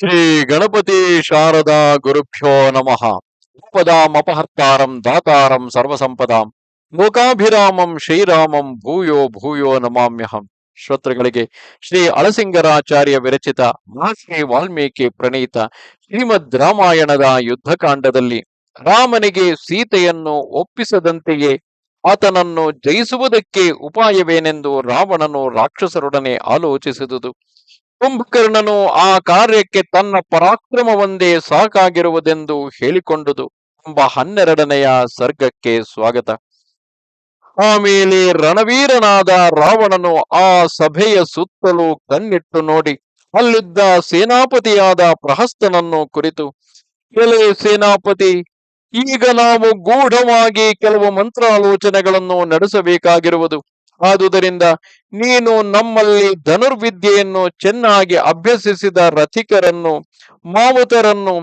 ಶ್ರೀ ಗಣಪತಿ ಶಾರದಾ ಗುರುಭ್ಯೋ ನಮಃ. ಉಪದಾಮಪಹರ್ತಾರಂ ದಾತಾರಂ ಸರ್ವಸಂಪದಾಂ. ಮೂಕಾಭಿರಾಮಂ ಶ್ರೀರಾಮಂ ಭೂಯೋ ಭೂಯೋ ನಮಾಮ್ಯಹಂ. ಶ್ರೋತೃಗಳಿಗೆ ಶ್ರೀ ಅಳಸಿಂಗರಾಚಾರ್ಯ ವಿರಚಿತ ಮಹರ್ಷಿ ವಾಲ್ಮೀಕಿ ಪ್ರಣೀತ ಶ್ರೀಮದ್ ರಾಮಾಯಣದ ಯುದ್ಧಕಾಂಡದಲ್ಲಿ ರಾಮನಿಗೆ ಸೀತೆಯನ್ನು ಒಪ್ಪಿಸದಂತೆಯೇ ಆತನನ್ನು ಜಯಿಸುವುದಕ್ಕೆ ಉಪಾಯವೇನೆಂದು ರಾವಣನು ರಾಕ್ಷಸರೊಡನೆ ಆಲೋಚಿಸಿದುದು. ಕುಂಭಕರ್ಣನು ಆ ಕಾರ್ಯಕ್ಕೆ ತನ್ನ ಪರಾಕ್ರಮವೊಂದೇ ಸಾಕಾಗಿರುವುದೆಂದು ಹೇಳಿಕೊಂಡುದು. ಎಂಬ ಹನ್ನೆರಡನೆಯ ಸರ್ಗಕ್ಕೆ ಸ್ವಾಗತ. ಆಮೇಲೆ ರಣವೀರನಾದ ರಾವಣನು ಆ ಸಭೆಯ ಸುತ್ತಲೂ ಕಣ್ಣಿಟ್ಟು ನೋಡಿ, ಅಲ್ಲಿದ್ದ ಸೇನಾಪತಿಯಾದ ಪ್ರಹಸ್ತನನ್ನು ಕುರಿತು, ಎಲೆ ಸೇನಾಪತಿ, ಈಗ ನಾವು ಗೂಢವಾಗಿ ಕೆಲವು ಮಂತ್ರಾಲೋಚನೆಗಳನ್ನು ನಡೆಸಬೇಕಾಗಿರುವುದು. ಆದುದರಿಂದ ನೀನು ನಮ್ಮಲ್ಲಿ ಧನುರ್ವಿದ್ಯೆಯನ್ನು ಚೆನ್ನಾಗಿ ಅಭ್ಯಸಿಸಿದ ರಥಿಕರನ್ನು, ಮಾವುತರನ್ನು,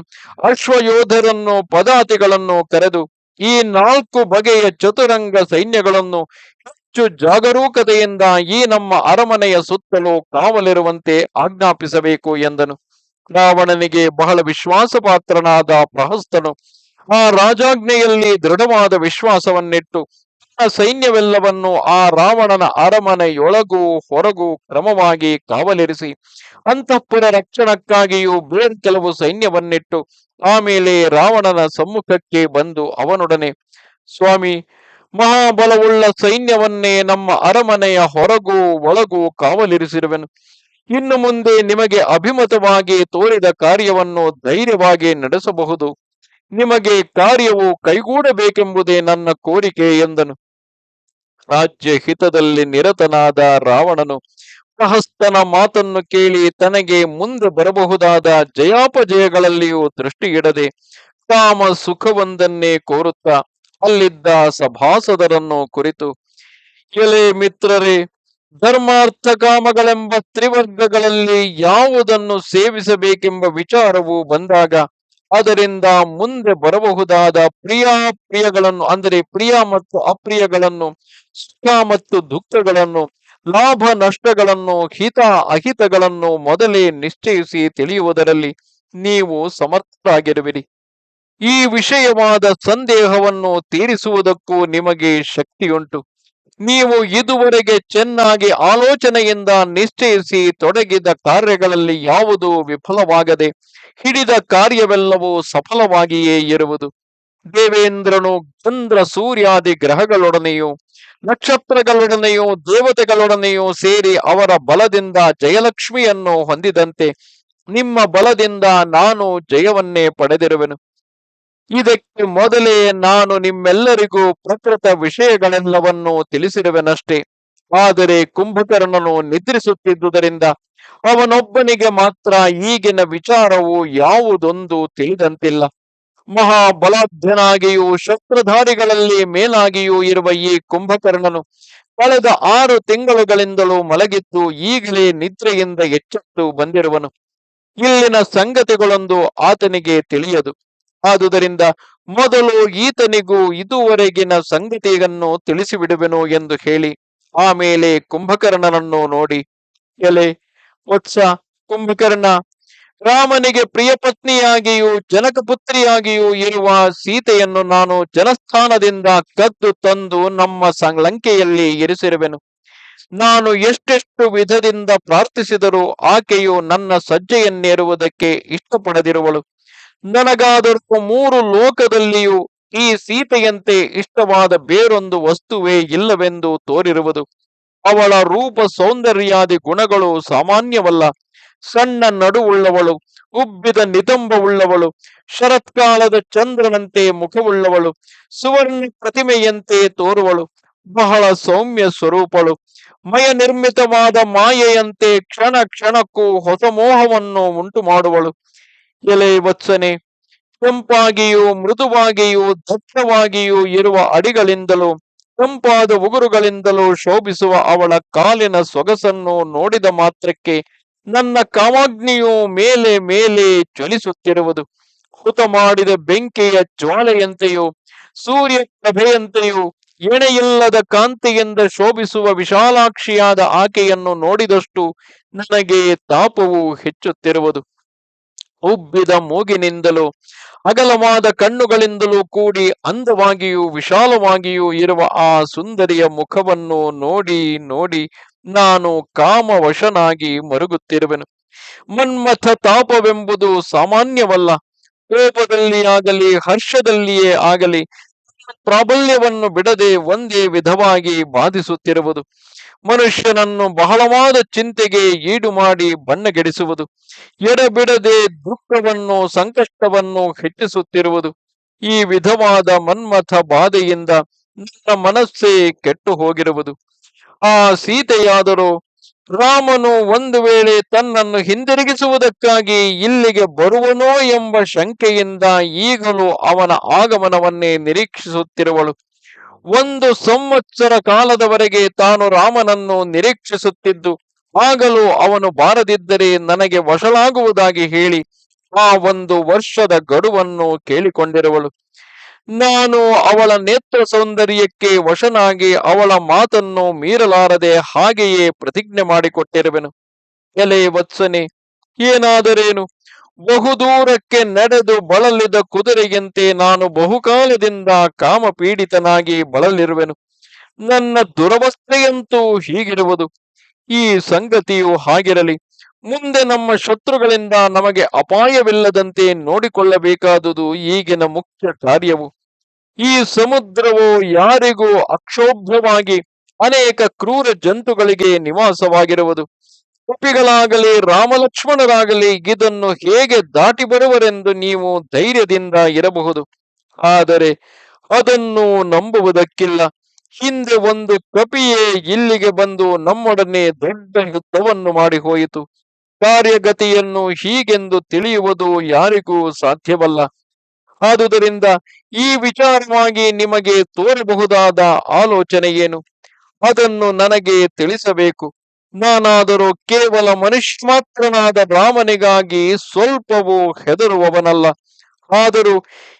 ಅಶ್ವಯೋಧರನ್ನು, ಪದಾತಿಗಳನ್ನು ಕರೆದು ಈ ನಾಲ್ಕು ಬಗೆಯ ಚತುರಂಗ ಸೈನ್ಯಗಳನ್ನು ಹೆಚ್ಚು ಜಾಗರೂಕತೆಯಿಂದ ಈ ನಮ್ಮ ಅರಮನೆಯ ಸುತ್ತಲೂ ಕಾವಲಿರುವಂತೆ ಆಜ್ಞಾಪಿಸಬೇಕು ಎಂದನು. ರಾವಣನಿಗೆ ಬಹಳ ವಿಶ್ವಾಸಪಾತ್ರನಾದ ಪ್ರಹಸ್ತನು ಆ ರಾಜಾಜ್ಞೆಯಲ್ಲಿ ದೃಢವಾದ ವಿಶ್ವಾಸವನ್ನಿಟ್ಟು ಸೈನ್ಯವೆಲ್ಲವನ್ನು ಆ ರಾವಣನ ಅರಮನೆಯೊಳಗೂ ಹೊರಗೂ ಕ್ರಮವಾಗಿ ಕಾವಲಿರಿಸಿ ಅಂತಃಪುರ ರಕ್ಷಣಕ್ಕಾಗಿಯೂ ಬೇರೆ ಕೆಲವು ಸೈನ್ಯವನ್ನಿಟ್ಟು ಆಮೇಲೆ ರಾವಣನ ಸಮ್ಮುಖಕ್ಕೆ ಬಂದು ಅವನೊಡನೆ, ಸ್ವಾಮಿ, ಮಹಾಬಲವುಳ್ಳ ಸೈನ್ಯವನ್ನೇ ನಮ್ಮ ಅರಮನೆಯ ಹೊರಗೂ ಒಳಗೂ ಕಾವಲಿರಿಸಿರುವೆನು. ಇನ್ನು ಮುಂದೆ ನಿಮಗೆ ಅಭಿಮತವಾಗಿ ತೋರಿದ ಕಾರ್ಯವನ್ನು ಧೈರ್ಯವಾಗಿ ನಡೆಸಬಹುದು. ನಿಮಗೆ ಕಾರ್ಯವು ಕೈಗೂಡಬೇಕೆಂಬುದೇ ನನ್ನ ಕೋರಿಕೆ ಎಂದನು. ರಾಜ್ಯ ಹಿತದಲ್ಲಿ ನಿರತನಾದ ರಾವಣನು ಪ್ರಹಸ್ತನ ಮಾತನ್ನು ಕೇಳಿ ತನಗೆ ಮುಂದೆ ಬರಬಹುದಾದ ಜಯಾಪಜಯಗಳಲ್ಲಿಯೂ ದೃಷ್ಟಿಯಿಡದೆ ಕಾಮ ಸುಖವೊಂದನ್ನೇ ಕೋರುತ್ತಾ ಅಲ್ಲಿದ್ದ ಸಭಾಸದರನ್ನು ಕುರಿತು ಎಲೆ ಮಿತ್ರರೇ, ಧರ್ಮಾರ್ಥ ಕಾಮಗಳೆಂಬ ತ್ರಿವರ್ಗಗಳಲ್ಲಿ ಯಾವುದನ್ನು ಸೇವಿಸಬೇಕೆಂಬ ವಿಚಾರವು ಬಂದಾಗ ಅದರಿಂದ ಮುಂದೆ ಬರಬಹುದಾದ ಪ್ರಿಯಾಪ್ರಿಯಗಳನ್ನು ಅಂದರೆ ಪ್ರಿಯ ಮತ್ತು ಅಪ್ರಿಯಗಳನ್ನು, ಸುಖ ಮತ್ತು ದುಃಖಗಳನ್ನು, ಲಾಭ ನಷ್ಟಗಳನ್ನು, ಹಿತ ಅಹಿತಗಳನ್ನು ಮೊದಲೇ ನಿಶ್ಚಯಿಸಿ ತಿಳಿಯುವುದರಲ್ಲಿ ನೀವು ಸಮರ್ಥರಾಗಿರುವಿರಿ. ಈ ವಿಷಯವಾದ ಸಂದೇಹವನ್ನು ತೀರಿಸುವುದಕ್ಕೂ ನಿಮಗೆ ಶಕ್ತಿಯುಂಟು. ನೀವು ಇದುವರೆಗೆ ಚೆನ್ನಾಗಿ ಆಲೋಚನೆಯಿಂದ ನಿಶ್ಚಯಿಸಿ ತೊಡಗಿದ ಕಾರ್ಯಗಳಲ್ಲಿ ಯಾವುದು ವಿಫಲವಾಗದೆ ಹಿಡಿದ ಕಾರ್ಯವೆಲ್ಲವೂ ಸಫಲವಾಗಿಯೇ ಇರುವುದು. ದೇವೇಂದ್ರನು ಚಂದ್ರ ಸೂರ್ಯಾದಿ ಗ್ರಹಗಳೊಡನೆಯೂ, ನಕ್ಷತ್ರಗಳೊಡನೆಯೂ, ದೇವತೆಗಳೊಡನೆಯೂ ಸೇರಿ ಅವರ ಬಲದಿಂದ ಜಯಲಕ್ಷ್ಮಿಯನ್ನು ಹೊಂದಿದಂತೆ ನಿಮ್ಮ ಬಲದಿಂದ ನಾನು ಜಯವನ್ನೇ ಪಡೆದಿರುವೆನು. ಇದಕ್ಕೆ ಮೊದಲೇ ನಾನು ನಿಮ್ಮೆಲ್ಲರಿಗೂ ಪ್ರಕೃತ ವಿಷಯಗಳೆಲ್ಲವನ್ನು ತಿಳಿಸಿರುವೆನಷ್ಟೇ. ಆದರೆ ಕುಂಭಕರ್ಣನು ನಿದ್ರಿಸುತ್ತಿದ್ದುದರಿಂದ ಅವನೊಬ್ಬನಿಗೆ ಮಾತ್ರ ಈಗಿನ ವಿಚಾರವು ಯಾವುದೊಂದು ತಿಳಿದಂತಿಲ್ಲ. ಮಹಾಬಲಾಧ್ಯನಾಗಿಯೂ ಶಸ್ತ್ರಧಾರಿಗಳಲ್ಲಿ ಮೇಲಾಗಿಯೂ ಇರುವ ಈ ಕುಂಭಕರ್ಣನು ಕಳೆದ ಆರು ತಿಂಗಳುಗಳಿಂದಲೂ ಮಲಗಿದ್ದು ಈಗಲೇ ನಿದ್ರೆಯಿಂದ ಎಚ್ಚೆತ್ತು ಬಂದಿರುವನು. ಇಲ್ಲಿನ ಸಂಗತಿಗಳೊಂದು ಆತನಿಗೆ ತಿಳಿಯದು. ಆದುದರಿಂದ ಮೊದಲು ಈತನಿಗೂ ಇದುವರೆಗಿನ ಸಂಗತಿಯನ್ನು ತಿಳಿಸಿಬಿಡುವೆನು ಎಂದು ಹೇಳಿ, ಆಮೇಲೆ ಕುಂಭಕರ್ಣನನ್ನು ನೋಡಿ, ಎಲೆ, ವತ್ಸ, ಕುಂಭಕರ್ಣ, ರಾಮನಿಗೆ ಪ್ರಿಯ ಪತ್ನಿಯಾಗಿಯೂ ಜನಕ ಪುತ್ರಿಯಾಗಿಯೂ ಇರುವ ಸೀತೆಯನ್ನು ನಾನು ಜನಸ್ಥಾನದಿಂದ ಕದ್ದು ತಂದು ನಮ್ಮ ಲಂಕೆಯಲ್ಲಿ ಇರಿಸಿರುವೆನು. ನಾನು ಎಷ್ಟೆಷ್ಟು ವಿಧದಿಂದ ಪ್ರಾರ್ಥಿಸಿದರೂ ಆಕೆಯು ನನ್ನ ಸಜ್ಜೆಯನ್ನೇರುವುದಕ್ಕೆ ಇಷ್ಟಪಡದಿರುವಳು. ನನಗಾದರೂ ಮೂರು ಲೋಕದಲ್ಲಿಯೂ ಈ ಸೀತೆಯಂತೆ ಇಷ್ಟವಾದ ಬೇರೊಂದು ವಸ್ತುವೇ ಇಲ್ಲವೆಂದು ತೋರಿರುವುದು. ಅವಳ ರೂಪ ಸೌಂದರ್ಯಾದಿ ಗುಣಗಳು ಸಾಮಾನ್ಯವಲ್ಲ. ಸಣ್ಣ ನಡುವುಳ್ಳವಳು, ಉಬ್ಬಿದ ನಿತಂಬವುಳ್ಳವಳು, ಶರತ್ಕಾಲದ ಚಂದ್ರನಂತೆ ಮುಖವುಳ್ಳವಳು, ಸುವರ್ಣ ಪ್ರತಿಮೆಯಂತೆ ತೋರುವಳು, ಬಹಳ ಸೌಮ್ಯ ಸ್ವರೂಪಳು. ಮಯ ನಿರ್ಮಿತವಾದ ಮಾಯೆಯಂತೆ ಕ್ಷಣ ಕ್ಷಣಕ್ಕೂ ಹೊಸ ಮೋಹವನ್ನು ಉಂಟು ಮಾಡುವಳು ಎಲೆ ವತ್ಸನೆ ಕೆಂಪಾಗಿಯೂ ಮೃದುವಾಗಿಯೂ ದಟ್ಟವಾಗಿಯೂ ಇರುವ ಅಡಿಗಳಿಂದಲೂ, ಕೆಂಪಾದ ಉಗುರುಗಳಿಂದಲೂ ಶೋಭಿಸುವ ಅವಳ ಕಾಲಿನ ಸೊಗಸನ್ನು ನೋಡಿದ ಮಾತ್ರಕ್ಕೆ ನನ್ನ ಕಾಮಾಗ್ನಿಯು ಮೇಲೆ ಮೇಲೆ ಜ್ವಲಿಸುತ್ತಿರುವುದು. ಹುತ ಮಾಡಿದ ಬೆಂಕಿಯ ಜ್ವಾಲೆಯಂತೆಯೂ, ಸೂರ್ಯ ಪ್ರಭೆಯಂತೆಯೂ, ಎಣೆಯಿಲ್ಲದ ಕಾಂತಿಯಿಂದ ಶೋಭಿಸುವ ವಿಶಾಲಾಕ್ಷಿಯಾದ ಆಕೆಯನ್ನು ನೋಡಿದಷ್ಟು ನನಗೆ ತಾಪವು ಹೆಚ್ಚುತ್ತಿರುವುದು. ಉಬ್ಬಿದ ಮೂಗಿನಿಂದಲೂ, ಅಗಲವಾದ ಕಣ್ಣುಗಳಿಂದಲೂ ಕೂಡಿ ಅಂದವಾಗಿಯೂ ವಿಶಾಲವಾಗಿಯೂ ಇರುವ ಆ ಸುಂದರಿಯ ಮುಖವನ್ನು ನೋಡಿ ನೋಡಿ ನಾನು ಕಾಮವಶನಾಗಿ ಮರುಗುತ್ತಿರುವೆನು. ಮನ್ಮಥ ತಾಪವೆಂಬುದು ಸಾಮಾನ್ಯವಲ್ಲ. ಕೋಪದಲ್ಲಿ ಆಗಲಿ, ಹರ್ಷದಲ್ಲಿಯೇ ಆಗಲಿ, ಪ್ರಾಬಲ್ಯವನ್ನು ಬಿಡದೆ ಒಂದೇ ವಿಧವಾಗಿ ಬಾಧಿಸುತ್ತಿರುವುದು. ಮನುಷ್ಯನನ್ನು ಬಹಳವಾದ ಚಿಂತೆಗೆ ಈಡು ಮಾಡಿ ಬಣ್ಣಗೆಡಿಸುವುದು, ಎಡಬಿಡದೆ ದುಃಖವನ್ನು, ಸಂಕಷ್ಟವನ್ನು ಹೆಚ್ಚಿಸುತ್ತಿರುವುದು, ಈ ವಿಧವಾದ ಮನ್ಮಥ ಬಾಧೆಯಿಂದ ನನ್ನ ಮನಸ್ಸೇ ಕೆಟ್ಟು ಹೋಗಿರುವುದು ಆ ಸೀತೆಯಾದರೂ ರಾಮನು ಒಂದು ವೇಳೆ ತನ್ನನ್ನು ಹಿಂದಿರುಗಿಸುವುದಕ್ಕಾಗಿ ಇಲ್ಲಿಗೆ ಬರುವನೋ ಎಂಬ ಶಂಕೆಯಿಂದ ಈಗಲೂ ಅವನ ಆಗಮನವನ್ನೇ ನಿರೀಕ್ಷಿಸುತ್ತಿರುವಳು. ಒಂದು ಸಂವತ್ಸರ ಕಾಲದವರೆಗೆ ತಾನು ರಾಮನನ್ನು ನಿರೀಕ್ಷಿಸುತ್ತಿದ್ದು, ಆಗಲೂ ಅವನು ಬಾರದಿದ್ದರೆ ನನಗೆ ವಶಲಾಗುವುದಾಗಿ ಹೇಳಿ ಆ ಒಂದು ವರ್ಷದ ಗಡುವನ್ನು ಕೇಳಿಕೊಂಡಿರುವಳು. ನಾನು ಅವಳ ನೇತ್ರ ಸೌಂದರ್ಯಕ್ಕೆ ವಶನಾಗಿ ಅವಳ ಮಾತನ್ನು ಮೀರಲಾರದೆ ಹಾಗೆಯೇ ಪ್ರತಿಜ್ಞೆ ಮಾಡಿಕೊಟ್ಟಿರುವೆನು. ಎಲೆ ವತ್ಸನೆ, ಏನಾದರೇನು? ಬಹುದೂರಕ್ಕೆ ನಡೆದು ಬಳಲಿದ ಕುದುರೆಯಂತೆ ನಾನು ಬಹುಕಾಲದಿಂದ ಕಾಮಪೀಡಿತನಾಗಿ ಬಳಲಿರುವೆನು. ನನ್ನ ದುರವಸ್ಥೆಯಂತೂ ಹೀಗಿರುವುದು. ಈ ಸಂಗತಿಯು ಹಾಗಿರಲಿ. ಮುಂದೆ ನಮ್ಮ ಶತ್ರುಗಳಿಂದ ನಮಗೆ ಅಪಾಯವಿಲ್ಲದಂತೆ ನೋಡಿಕೊಳ್ಳಬೇಕಾದುದು ಈಗಿನ ಮುಖ್ಯ ಕಾರ್ಯವು. ಈ ಸಮುದ್ರವು ಯಾರಿಗೂ ಅಕ್ಷೋಭ್ಯವಾಗಿ ಅನೇಕ ಕ್ರೂರ ಜಂತುಗಳಿಗೆ ನಿವಾಸವಾಗಿರುವುದು. ಕಪಿಗಳಾಗಲಿ ರಾಮಲಕ್ಷ್ಮಣರಾಗಲಿ ಇದನ್ನು ಹೇಗೆ ದಾಟಿ ಬರುವರೆಂದು ನೀವು ಧೈರ್ಯದಿಂದ ಇರಬಹುದು. ಆದರೆ ಅದನ್ನು ನಂಬುವುದಕ್ಕಿಲ್ಲ. ಹಿಂದೆ ಒಂದು ಕಪಿಯೇ ಇಲ್ಲಿಗೆ ಬಂದು ನಮ್ಮೊಡನೆ ದೊಡ್ಡ ಯುದ್ಧವನ್ನು ಮಾಡಿ ಹೋಯಿತು ಕಾರ್ಯಗತಿಯನ್ನು ಹೀಗೆಂದು ತಿಳಿಯುವುದು ಯಾರಿಗೂ ಸಾಧ್ಯವಲ್ಲ. ಆದುದರಿಂದ ಈ ವಿಚಾರವಾಗಿ ನಿಮಗೆ ತೋರಬಹುದಾದ ಆಲೋಚನೆ ಏನು? ಅದನ್ನು ನನಗೆ ತಿಳಿಸಬೇಕು. ನಾನಾದರೂ ಕೇವಲ ಮನುಷ್ಯಮಾತ್ರನಾದ ರಾಮನಿಗಾಗಿ ಸ್ವಲ್ಪವೂ ಹೆದರುವವನಲ್ಲ. ಆದರೂ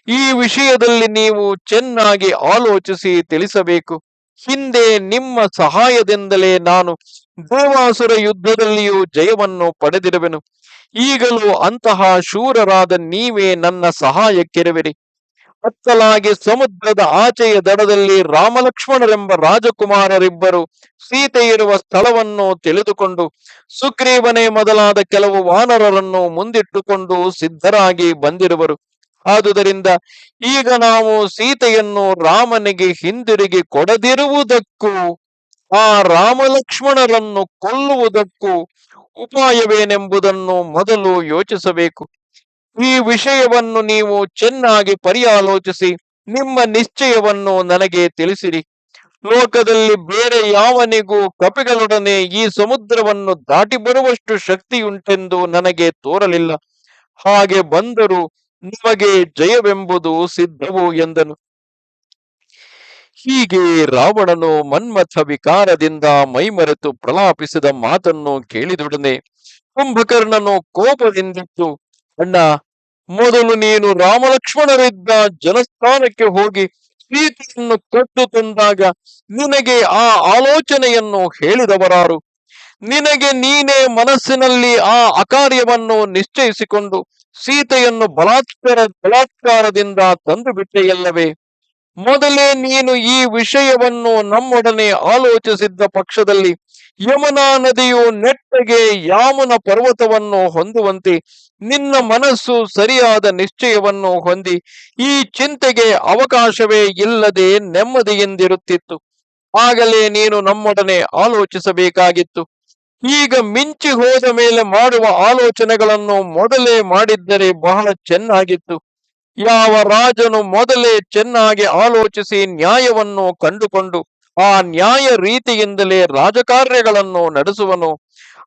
ಈ ವಿಷಯದಲ್ಲಿ ನೀವು ಚೆನ್ನಾಗಿ ಆಲೋಚಿಸಿ ತಿಳಿಸಬೇಕು. ಹಿಂದೆ ನಿಮ್ಮ ಸಹಾಯದಿಂದಲೇ ನಾನು ದೇವಾಸುರ ಯುದ್ಧದಲ್ಲಿಯೂ ಜಯವನ್ನು ಪಡೆದಿರುವೆನು. ಈಗಲೂ ಅಂತಹ ಶೂರರಾದ ನೀವೇ ನನ್ನ ಸಹಾಯಕ್ಕಿರುವಿರಿ. ಅತ್ತಲಾಗಿ ಸಮುದ್ರದ ಆಚೆಯ ದಡದಲ್ಲಿ ರಾಮಲಕ್ಷ್ಮಣರೆಂಬ ರಾಜಕುಮಾರರಿಬ್ಬರು ಸೀತೆ ಇರುವ ಸ್ಥಳವನ್ನು ತಿಳಿದುಕೊಂಡು ಸುಗ್ರೀವನೇ ಮೊದಲಾದ ಕೆಲವು ವಾನರರನ್ನು ಮುಂದಿಟ್ಟುಕೊಂಡು ಸಿದ್ಧರಾಗಿ ಬಂದಿರುವರು. ಆದುದರಿಂದ ಈಗ ನಾವು ಸೀತೆಯನ್ನು ರಾಮನಿಗೆ ಹಿಂದಿರುಗಿ ಕೊಡದಿರುವುದಕ್ಕೂ, ಆ ರಾಮಲಕ್ಷ್ಮಣರನ್ನು ಕೊಲ್ಲುವುದಕ್ಕೂ ಉಪಾಯವೇನೆಂಬುದನ್ನು ಮೊದಲು ಯೋಚಿಸಬೇಕು. ಈ ವಿಷಯವನ್ನು ನೀವು ಚೆನ್ನಾಗಿ ಪರ್ಯಾಲೋಚಿಸಿ, ನಿಮ್ಮ ನಿಶ್ಚಯವನ್ನು ನನಗೆ ತಿಳಿಸಿರಿ. ಲೋಕದಲ್ಲಿ ಬೇರೆ ಯಾವನಿಗೂ ಕಪಿಗಳೊಡನೆ ಈ ಸಮುದ್ರವನ್ನು ದಾಟಿ ಬರುವಷ್ಟು ಶಕ್ತಿಯುಂಟೆಂದು ನನಗೆ ತೋರಲಿಲ್ಲ. ಹಾಗೆ ಬಂದರೂ ನಿಮಗೆ ಜಯವೆಂಬುದು ಸಿದ್ಧವು ಎಂದನು. ಹೀಗೆ ರಾವಣನು ಮನ್ಮಥ ವಿಕಾರದಿಂದ ಮೈಮರೆತು ಪ್ರಲಾಪಿಸಿದ ಮಾತನ್ನು ಕೇಳಿದೊಡನೆ ಕುಂಭಕರ್ಣನು ಕೋಪದಿಂದಿತ್ತು. ಅಣ್ಣ ಮೊದಲು ನೀನು ರಾಮಲಕ್ಷ್ಮಣರಿದ್ದ ಜನಸ್ಥಾನಕ್ಕೆ ಹೋಗಿ ಸೀತೆಯನ್ನು ಕಟ್ಟು ತಂದಾಗ ನಿನಗೆ ಆ ಆಲೋಚನೆಯನ್ನು ಹೇಳಿದವರಾರು. ನಿನಗೆ ನೀನೇ ಮನಸ್ಸಿನಲ್ಲಿ ಆ ಅಕಾರ್ಯವನ್ನು ನಿಶ್ಚಯಿಸಿಕೊಂಡು ಸೀತೆಯನ್ನು ಬಲಾತ್ಕಾರ ಬಲಾತ್ಕಾರದಿಂದ ತಂದು ಬಿಟ್ಟೆಯಲ್ಲವೇ? ಮೊದಲೇ ನೀನು ಈ ವಿಷಯವನ್ನು ನಮ್ಮೊಡನೆ ಆಲೋಚಿಸಿದ್ದ ಪಕ್ಷದಲ್ಲಿ ಯಮುನಾ ನದಿಯು ನೆಟ್ಟಗೆ ಯಾಮನ ಪರ್ವತವನ್ನು ಹೊಂದುವಂತೆ ನಿನ್ನ ಮನಸ್ಸು ಸರಿಯಾದ ನಿಶ್ಚಯವನ್ನು ಹೊಂದಿ, ಈ ಚಿಂತೆಗೆ ಅವಕಾಶವೇ ಇಲ್ಲದೆ ನೆಮ್ಮದಿಯಿಂದಿರುತ್ತಿತ್ತು. ಆಗಲೇ ನೀನು ನಮ್ಮೊಡನೆ ಆಲೋಚಿಸಬೇಕಾಗಿತ್ತು. ಈಗ ಮಿಂಚಿ ಹೋದ ಮೇಲೆ ಮಾಡುವ ಆಲೋಚನೆಗಳನ್ನು ಮೊದಲೇ ಮಾಡಿದ್ದರೆ ಬಹಳ ಚೆನ್ನಾಗಿತ್ತು. ಯಾವ ರಾಜನು ಮೊದಲೇ ಚೆನ್ನಾಗಿ ಆಲೋಚಿಸಿ ನ್ಯಾಯವನ್ನು ಕಂಡುಕೊಂಡು ಆ ನ್ಯಾಯ ರೀತಿಯಿಂದಲೇ ರಾಜಕಾರ್ಯಗಳನ್ನು ನಡೆಸುವನು.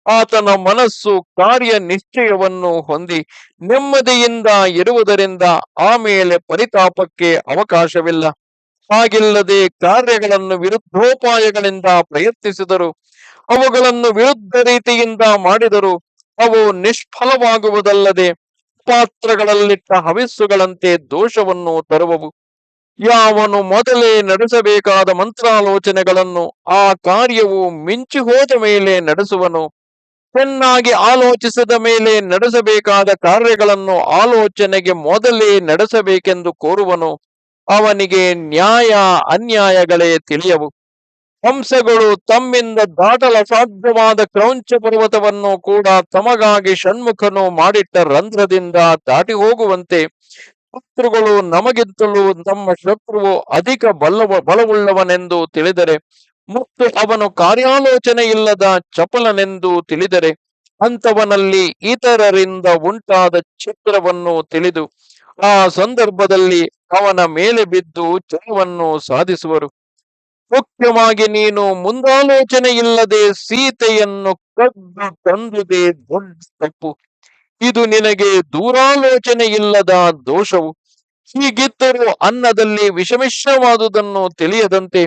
ಆತನ ಮನಸ್ಸು ಕಾರ್ಯ ನಿಶ್ಚಯವನ್ನು ಹೊಂದಿ ನೆಮ್ಮದಿಯಿಂದ ಇರುವುದರಿಂದ ಆಮೇಲೆ ಪರಿತಾಪಕ್ಕೆ ಅವಕಾಶವಿಲ್ಲ. ಹಾಗಿಲ್ಲದೆ ಕಾರ್ಯಗಳನ್ನು ವಿರುದ್ಧೋಪಾಯಗಳಿಂದ ಪ್ರಯತ್ನಿಸಿದರು. ಅವುಗಳನ್ನು ವಿರುದ್ಧ ರೀತಿಯಿಂದ ಮಾಡಿದರು. ಅವು ನಿಷ್ಫಲವಾಗುವುದಲ್ಲದೆ ಪಾತ್ರಗಳಲ್ಲಿಟ್ಟ ಹವಿಸ್ಸುಗಳಂತೆ ದೋಷವನ್ನು ತರುವವು. ಯಾವನು ಮೊದಲೇ ನಡೆಸಬೇಕಾದ ಮಂತ್ರಾಲೋಚನೆಗಳನ್ನು ಆ ಕಾರ್ಯವು ಮಿಂಚಿ ಹೋದ ಮೇಲೆ ನಡೆಸುವನು. ಚೆನ್ನಾಗಿ ಆಲೋಚಿಸಿದ ಮೇಲೆ ನಡೆಸಬೇಕಾದ ಕಾರ್ಯಗಳನ್ನು ಆಲೋಚನೆಗೆ ಮೊದಲೇ ನಡೆಸಬೇಕೆಂದು ಕೋರುವನು. ಅವನಿಗೆ ನ್ಯಾಯ ಅನ್ಯಾಯಗಳೇ ತಿಳಿಯವು. ಹಂಸಗಳು ತಮ್ಮಿಂದ ದಾಟಲ ಸಾಧ್ಯವಾದ ಕ್ರೌಂಚ ಪರ್ವತವನ್ನು ಕೂಡ ತಮಗಾಗಿ ಷಣ್ಮುಖನು ಮಾಡಿಟ್ಟ ರಂಧ್ರದಿಂದ ದಾಟಿ ಹೋಗುವಂತೆ ಶತ್ರುಗಳು ನಮಗಿಂತಲೂ ನಮ್ಮ ಶತ್ರುವು ಅಧಿಕ ಬಲವ, ಬಲವುಳ್ಳವನೆಂದು ತಿಳಿದರೆ, ಮತ್ತು ಅವನು ಕಾರ್ಯಾಲೋಚನೆ ಇಲ್ಲದ ಚಪಲನೆಂದು ತಿಳಿದರೆ ಅಂತವನಲ್ಲಿ ಇತರರಿಂದ ಉಂಟಾದ ಚಿತ್ರವನ್ನು ತಿಳಿದು, ಆ ಸಂದರ್ಭದಲ್ಲಿ ಅವನ ಮೇಲೆ ಬಿದ್ದು ಜಯವನ್ನು ಸಾಧಿಸುವರು. ಮುಖ್ಯವಾಗಿ ನೀನು ಮುಂದಾಲೋಚನೆ ಇಲ್ಲದೆ ಸೀತೆಯನ್ನು ಕದ್ದು ತಂದುದೇ ದೊಡ್ಡ ತಪ್ಪು. ಇದು ನಿನಗೆ ದೂರಾಲೋಚನೆ ಇಲ್ಲದ ದೋಷವು. ಹೀಗಿದ್ದರೂ ಅನ್ನದಲ್ಲಿ ವಿಷಮಿಶ್ರವಾದುದನ್ನು ತಿಳಿಯದಂತೆ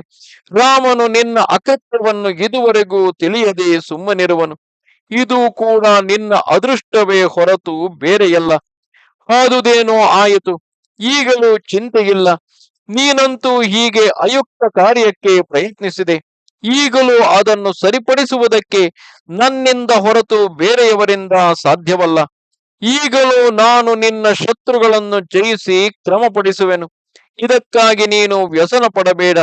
ರಾಮನು ನಿನ್ನ ಅಕತ್ಯವನ್ನು ಇದುವರೆಗೂ ತಿಳಿಯದೆ ಸುಮ್ಮನಿರುವನು. ಇದು ಕೂಡ ನಿನ್ನ ಅದೃಷ್ಟವೇ ಹೊರತು ಬೇರೆಯಲ್ಲ. ಆದುದೇನೋ ಆಯಿತು. ಈಗಲೂ ಚಿಂತೆಯಿಲ್ಲ. ನೀನಂತೂ ಹೀಗೆ ಅಯುಕ್ತ ಕಾರ್ಯಕ್ಕೆ ಪ್ರಯತ್ನಿಸಿದೆ. ಈಗಲೂ ಅದನ್ನು ಸರಿಪಡಿಸುವುದಕ್ಕೆ ನನ್ನಿಂದ ಹೊರತು ಬೇರೆಯವರಿಂದ ಸಾಧ್ಯವಲ್ಲ. ಈಗಲೂ ನಾನು ನಿನ್ನ ಶತ್ರುಗಳನ್ನು ಜಯಿಸಿ ಕ್ರಮಪಡಿಸುವೆನು. ಇದಕ್ಕಾಗಿ ನೀನು ವ್ಯಸನ ಪಡಬೇಡ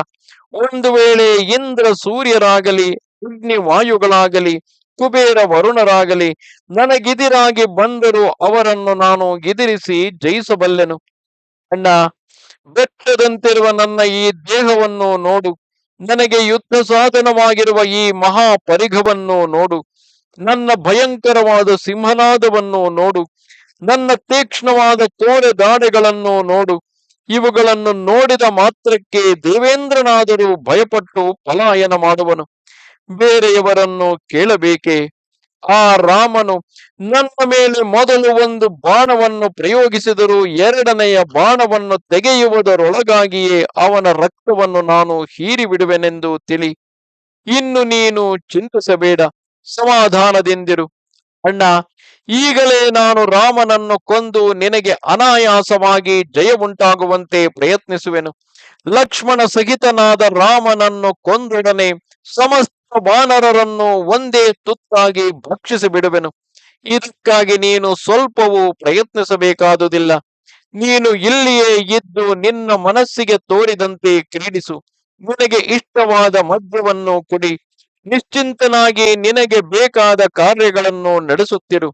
ಒಂದು ವೇಳೆ ಇಂದ್ರ ಸೂರ್ಯರಾಗಲಿ ಅಗ್ನಿ ವಾಯುಗಳಾಗಲಿ ಕುಬೇರ ವರುಣರಾಗಲಿ, ನನಗಿದಿರಾಗಿ ಬಂದರೂ ಅವರನ್ನು ನಾನು ಗಿದಿರಿಸಿ ಜಯಿಸಬಲ್ಲೆನು. ಅಣ್ಣ, ಬೆಟ್ಟದಂತಿರುವ ನನ್ನ ಈ ದೇಹವನ್ನು ನೋಡು. ನನಗೆ ಯುದ್ಧ ಸಾಧನವಾಗಿರುವ ಈ ಮಹಾ ಪರಿಘವನ್ನು ನೋಡು. ನನ್ನ ಭಯಂಕರವಾದ ಸಿಂಹನಾದವನ್ನು ನೋಡು. ನನ್ನ ತೀಕ್ಷ್ಣವಾದ ಕೋರೆ ದಾಡೆಗಳನ್ನು ನೋಡು. ಇವುಗಳನ್ನು ನೋಡಿದ ಮಾತ್ರಕ್ಕೆ ದೇವೇಂದ್ರನಾದರೂ ಭಯಪಟ್ಟು ಪಲಾಯನ ಮಾಡುವನು. ಬೇರೆಯವರನ್ನು ಕೇಳಬೇಕೆ? ಆ ರಾಮನು ನನ್ನ ಮೇಲೆ ಮೊದಲು ಒಂದು ಬಾಣವನ್ನು ಪ್ರಯೋಗಿಸಿದರೂ ಎರಡನೆಯ ಬಾಣವನ್ನು ತೆಗೆಯುವುದರೊಳಗಾಗಿಯೇ ಅವನ ರಕ್ತವನ್ನು ನಾನು ಹೀರಿ ಬಿಡುವೆನೆಂದು ತಿಳಿ. ಇನ್ನು ನೀನು ಚಿಂತಿಸಬೇಡ. ಸಮಾಧಾನದಿಂದಿರು. ಅಣ್ಣ, ಈಗಲೇ ನಾನು ರಾಮನನ್ನು ಕೊಂದು ನಿನಗೆ ಅನಾಯಾಸವಾಗಿ ಜಯ ಉಂಟಾಗುವಂತೆ ಪ್ರಯತ್ನಿಸುವೆನು. ಲಕ್ಷ್ಮಣ ಸಹಿತನಾದ ರಾಮನನ್ನು ಕೊಂದೊಡನೆ ಸಮಸ್ತ ವಾನರರನ್ನು ಒಂದೇ ತುತ್ತಾಗಿ ಭಕ್ಷಿಸಿ ಬಿಡುವೆನು ಇದಕ್ಕಾಗಿ ನೀನು ಸ್ವಲ್ಪವೂ ಪ್ರಯತ್ನಿಸಬೇಕಾದುದಿಲ್ಲ. ನೀನು ಇಲ್ಲಿಯೇ ಇದ್ದು ನಿನ್ನ ಮನಸ್ಸಿಗೆ ತೋರಿದಂತೆ ಕ್ರೀಡಿಸು ನಿನಗೆ ಇಷ್ಟವಾದ ಮದ್ಯವನ್ನು ಕುಡಿ. ನಿಶ್ಚಿಂತನಾಗಿ ನಿನಗೆ ಬೇಕಾದ ಕಾರ್ಯಗಳನ್ನು ನಡೆಸುತ್ತಿರು.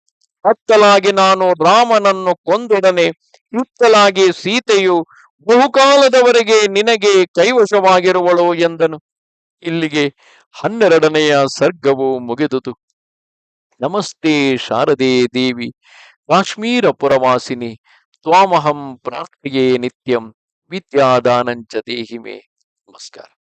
ಅತ್ತಲಾಗಿ ನಾನು ರಾಮನನ್ನು ಕೊಂದೊಡನೆ ಇತ್ತಲಾಗಿ ಸೀತೆಯು ಬಹುಕಾಲದವರೆಗೆ ನಿನಗೆ ಕೈವಶವಾಗಿರುವಳು ಎಂದನು. ಇಲ್ಲಿಗೆ ಹನ್ನೆರಡನೆಯ ಸರ್ಗವು ಮುಗಿದುದು. ನಮಸ್ತೆ ಶಾರದೆ ದೇವಿ ಕಾಶ್ಮೀರ ಪುರವಾಸಿನಿ ತ್ವಾಮಹಂ ಪ್ರಾರ್ಥೆಯೇ ನಿತ್ಯಂ, ವಿದ್ಯಾದಾನಂಚ ದೇಹಿಮೆ. ನಮಸ್ಕಾರ.